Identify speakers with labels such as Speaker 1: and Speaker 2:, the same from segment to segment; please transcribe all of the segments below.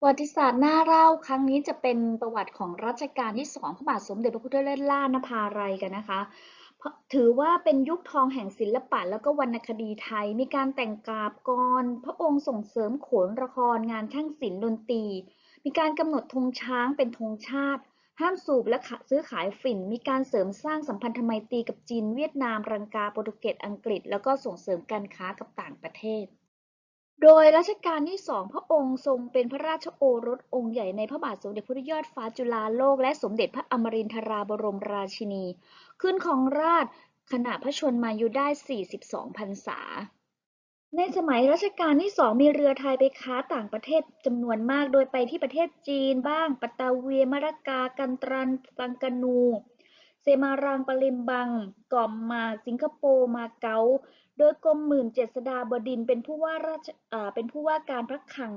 Speaker 1: ประวัติศาสตร์น่าเล่าครั้งนี้จะเป็นประวัติของรัชกาลที่สองพระบาทสมเด็จพระพุทธเลิศล่านภาลัยกันนะคะเพราะถือว่าเป็นยุคทองแห่งศิลปะแล้วก็วรรณคดีไทย มีการแต่งกาบกร พระองค์ส่งเสริมโขนละครงานช่างศิลป์ดนตรี มีการกำหนดธงช้างเป็นธงชาติ ห้ามสูบและซื้อขายฝิ่น มีการเสริมสร้างสัมพันธไมตรีกับจีนเวียดนาม รังกาโปรตุเกสอังกฤษ แล้วก็ส่งเสริมการค้ากับต่างประเทศ โดยรัชกาลที่สองพระองค์ทรงเป็นพระราชโอรสองค์ใหญ่ในพระบาทสมเด็จพระยอดฟ้าจุฬาโลก และสมเด็จพระอมรินทราบรมราชินี ขึ้นครองราชขณะพระชนมายุได้ 42พรรษา ในสมัยรัชกาลที่สองมีเรือไทยไปค้าต่างประเทศจำนวนมาก โดยไปที่ประเทศจีนบ้าง ปัตตาเวียมระกา กันตรันตังกานู เซมารังปาเลมบัง กอมมา สิงคโปร์ มาเก๊า โดยกรมหมื่นเจษฎาบดินเป็นผู้ว่าราชเป็นผู้ว่าการพระคลัง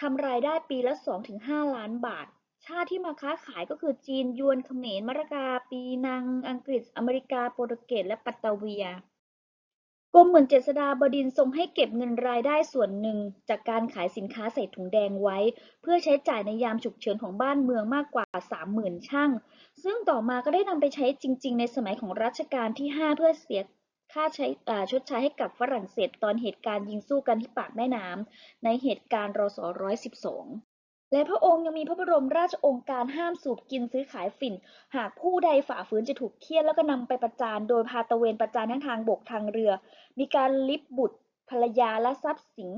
Speaker 1: ทำรายได้ปีละ 2-5 ล้านบาท ชาติที่มาค้าขายก็คือจีน ยวนเขมรมรกา ปีนัง อังกฤษ อเมริกา โปรตุเกสและปัตตาเวียกรมหมื่นเจษฎาบดินทร์ทรงให้เก็บเงินรายได้ส่วนหนึ่ง จากการขายสินค้าใส่ถุงแดงไว้ เพื่อใช้จ่ายในยามฉุกเฉินของบ้านเมืองมากกว่า 30,000 ช่าง ซึ่งต่อมาก็ได้นำไปใช้จริง ๆ ในสมัยของรัชกาลที่ 5 เพื่อเสีย ค่าใช้ชดใช้ให้กับฝรั่งเศสตอนเหตุการณ์ยิงสู้กันที่ปากแม่น้ำในเหตุการณ์รศ112 และพระองค์ยังมีพระบรมราชองค์การห้ามสูบกินซื้อขายฝิ่น หากผู้ใดฝ่าฝืนจะถูกเคี่ยนแล้วก็นำไปประจานโดยพาตะเวนประจานทั้งทางบกทางเรือ มีการลิบบุตรภรรยาและทรัพย์สิน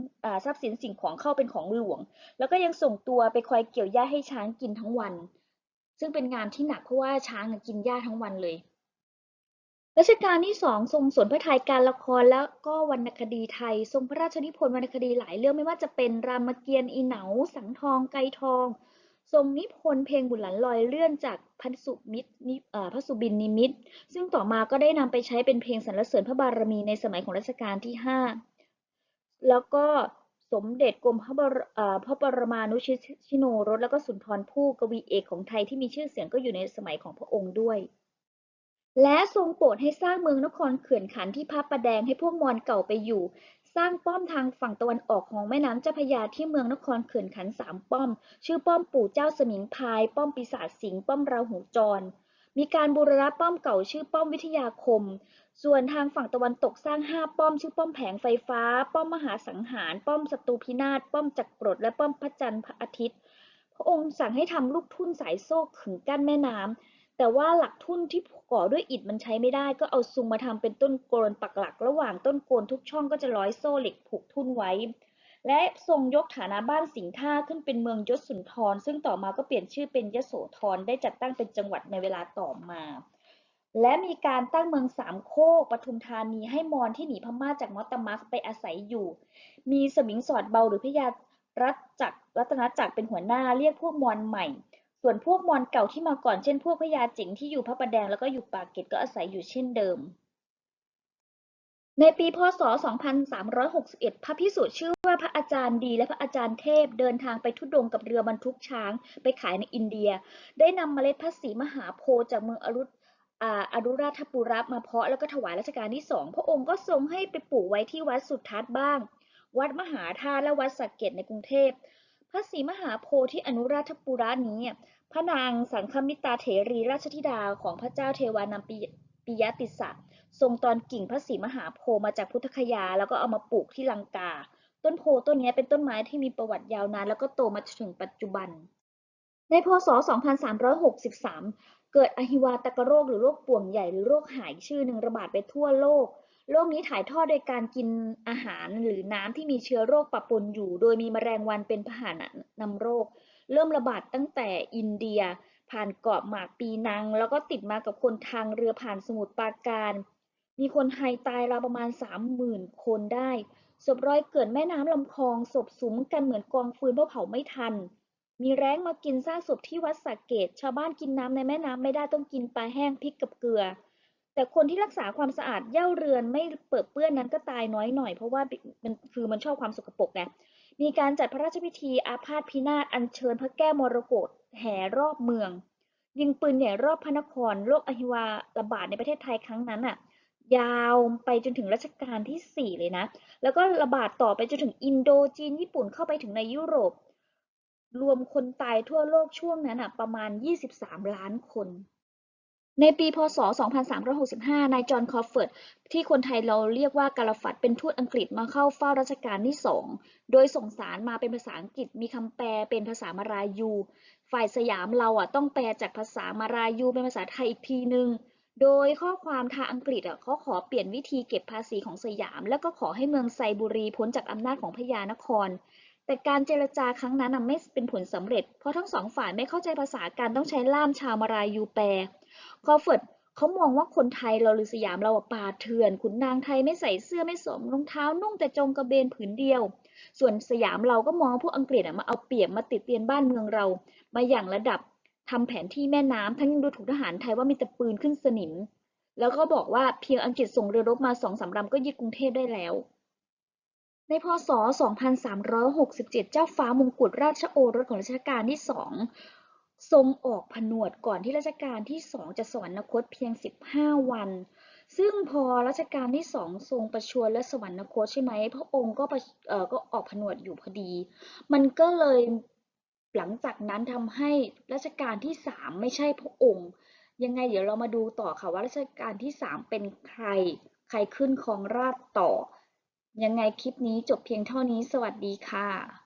Speaker 1: ทรัพย์สินสิ่งของเข้าเป็นของหลวง แล้วก็ยังส่งตัวไปคอยเกี่ยวหญ้าให้ช้างกินทั้งวัน ซึ่งเป็นงานที่หนักเพราะว่าช้างกินหญ้าทั้งวันเลย รัชกาลที่สองทรงสนพระทัยการละครแล้วก็วรรณคดีไทย ทรงพระราชนิพนธ์วรรณคดีหลายเรื่องไม่ว่าจะเป็นรามเกียรติ์อีเหนาสังทองไกรทอง ทรงนิพนธ์เพลงบุญหลันลอยเลื่อนจากพันสุมิตรพระสุบินนิมิต ซึ่งต่อมาก็ได้นำไปใช้เป็นเพลงสรรเสริญพระบารมีในสมัยของรัชกาลที่ห้าแล้วก็สมเด็จกรมพระบรพระปรมานุชิโนรสแล้วก็สุนทรภู่กวีเอกของไทยที่มีชื่อเสียงก็อยู่ในสมัยของพระองค์ด้วย และทรงโปรดให้สร้างเมืองนครเขื่อนขันที่พระประแดงให้พวกมอญเก่าไปอยู่ สร้างป้อมทางฝั่งตะวันออกของแม่น้ำเจ้าพระยาที่เมืองนครเขื่อนขันสามป้อม ชื่อป้อมปู่เจ้าสมิงพาย ป้อมปีศาจสิงป้อมราหูจร มีการบูรณะป้อมเก่าชื่อป้อมวิทยาคม ส่วนทางฝั่งตะวันตกสร้างห้าป้อม ชื่อป้อมแผงไฟฟ้า ป้อมมหาสังหาร ป้อมศัตรูพินาศป้อมจักรกรดและป้อมพระจันทร์พระอาทิตย์ พระองค์สั่งให้ทำลูกทุ่นสายโซ่ขึงกั้นแม่น้ำ แต่ว่าหลักทุ่นที่ก่อด้วยอิฐมันใช้ไม่ได้ก็เอาซุงมาทำเป็นต้นโกนปักหลัก ระหว่างต้นโกนทุกช่องก็จะร้อยโซ่เหล็กผูกทุ่นไว้ และทรงยกฐานะบ้านสิงห์ท่าขึ้นเป็นเมืองยศสุนทร ซึ่งต่อมาก็เปลี่ยนชื่อเป็นยโสธรได้จัดตั้งเป็นจังหวัดในเวลาต่อมา และมีการตั้งเมืองสามโคกปทุมธานีให้มอญที่หนีพม่าจากมอตตมัสไปอาศัยอยู่ มีสมิงสอดเบาหรือพญารัตจักรรัตนจักรเป็นหัวหน้าเรียกพวกมอญใหม่ ส่วนพวกมอญเก่าที่มาก่อนเช่นพวกพญาจิ๋งที่อยู่พระประแดงแล้วก็อยู่ปากเกร็ดก็อาศัยอยู่เช่นเดิม ในปีพศ 2361 พระพิสุชื่อว่าพระอาจารย์ดีและพระอาจารย์เทพเดินทางไปทุดงกับเรือบรรทุกช้างไปขายในอินเดีย ได้นำเมล็ดพระศรีมหาโพธิ์จากเมืองอรุณอรุราธปุระมาเพาะแล้วก็ถวายรัชกาลที่สองพระองค์ก็ทรงให้ไปปลูกไว้ที่วัดสุทัศน์บ้าง วัดมหาธาตุและวัดสักเกตในกรุงเทพ พระศรีมหาโพธิ์ที่อนุราธปุระนี้ พระนางสังคมิตาเถรีราชธิดาของพระเจ้าเทวานามปิยติสะทรงตอนกิ่งพระศรีมหาโพธิ์มาจากพุทธคยา แล้วก็เอามาปลูกที่ลังกา ต้นโพต้นนี้เป็นต้นไม้ที่มีประวัติยาวนานแล้วก็โตมาถึงปัจจุบัน ในพศ 2363 เกิดอหิวาตกโรคหรือโรคป่วงใหญ่หรือโรคหายชื่อหนึ่งระบาดไปทั่วโลก โรคนี้ถ่ายทอดโดยการกินอาหารหรือน้ำที่มีเชื้อโรคปะปนอยู่ โดยมีแมลงวันเป็นพาหะนำโรค เริ่มระบาดตั้งแต่อินเดีย ผ่านเกาะหมากปีนัง แล้วก็ติดมากับคนทางเรือผ่านสมุทรปราการ มีคนไทยตายราวประมาณสามหมื่นคนได้ศพรอยเกิดแม่น้ำลำคลองศพสุมกันเหมือนกองฟืนเพราะเผาไม่ทัน มีแร้งมากินซากศพที่วัดสักเกต ชาวบ้านกินน้ำในแม่น้ำไม่ได้ต้องกินปลาแห้งพริกกับเกลือ แต่คนที่รักษาความสะอาดเย่าเรือนไม่เปิดเปื้อนนั้นก็ตายน้อยหน่อย เพราะว่ามันคือมันชอบความสกปรกไงมีการจัดพระราชพิธีอาพาธพินาศอัญเชิญพระแก้วมรกตแห่รอบเมือง ยิงปืนใหญ่รอบพระนครโรคอหิวาระบาดในประเทศไทยครั้งนั้นอะยาวไปจนถึงรัชกาลที่ 4 เลยนะ แล้วก็ระบาดต่อไปจนถึงอินโดจีนญี่ปุ่นเข้าไปถึงในยุโรป รวมคนตายทั่วโลกช่วงนั้นอะประมาณ 23 ล้านคน ในปีพศ 2365 นายจอห์นคอฟเฟิร์ด ที่คนไทยเราเรียกว่ากาลาฟัดเป็นทูตอังกฤษมาเข้าเฝ้ารัชกาลที่สอง โดยส่งสารมาเป็นภาษาอังกฤษมีคำแปลเป็นภาษามารายู ฝ่ายสยามเราอะต้องแปลจากภาษามารายูเป็นภาษาไทยอีกทีหนึ่งโดยข้อความทางอังกฤษอะเขาขอเปลี่ยนวิธีเก็บภาษีของสยาม แล้วก็ขอให้เมืองไซบุรีพ้นจากอำนาจของพญานคร แต่การเจรจาครั้งนั้นน่ะไม่เป็นผลสำเร็จ เพราะทั้งสองฝ่ายไม่เข้าใจภาษากันต้องใช้ล่ามชาวมารายูแปลคอฟเฟิร์ดเขามองว่าคนไทยเราหรือสยามเราป่าเถื่อน ขุนนางไทยไม่ใส่เสื้อไม่สวมรองเท้านุ่งแต่จงกระเบนผืนเดียว ส่วนสยามเราก็มองพวกอังกฤษมาเอาเปรียบมาติดเตียนบ้านเมืองเรา มาอย่างระดับทำแผนที่แม่น้ำทั้งยังดูถูกทหารไทยว่ามีแต่ปืนขึ้นสนิม แล้วก็บอกว่าเพียงอังกฤษส่งเรือรบมาสองสามลำก็ยึดกรุงเทพได้แล้ว ในพศ 2367 เจ้าฟ้ามงกุฎราชโอรสของรัชกาลที่สองทรงออกผนวดก่อนที่รัชกาลที่สองจะสวรรคตเพียง 15 วัน ซึ่งพอรัชกาลที่สองทรงประชวรและสวรรคตใช่ไหม พระองค์ก็เออก็ออกผนวดอยู่พอดี มันก็เลยหลังจากนั้นทำให้รัชกาลที่สามไม่ใช่พระองค์ ยังไงเดี๋ยวเรามาดูต่อค่ะว่ารัชกาลที่สามเป็นใคร ใครขึ้นครองราชต่อ ยังไงคลิปนี้จบเพียงเท่านี้ สวัสดีค่ะ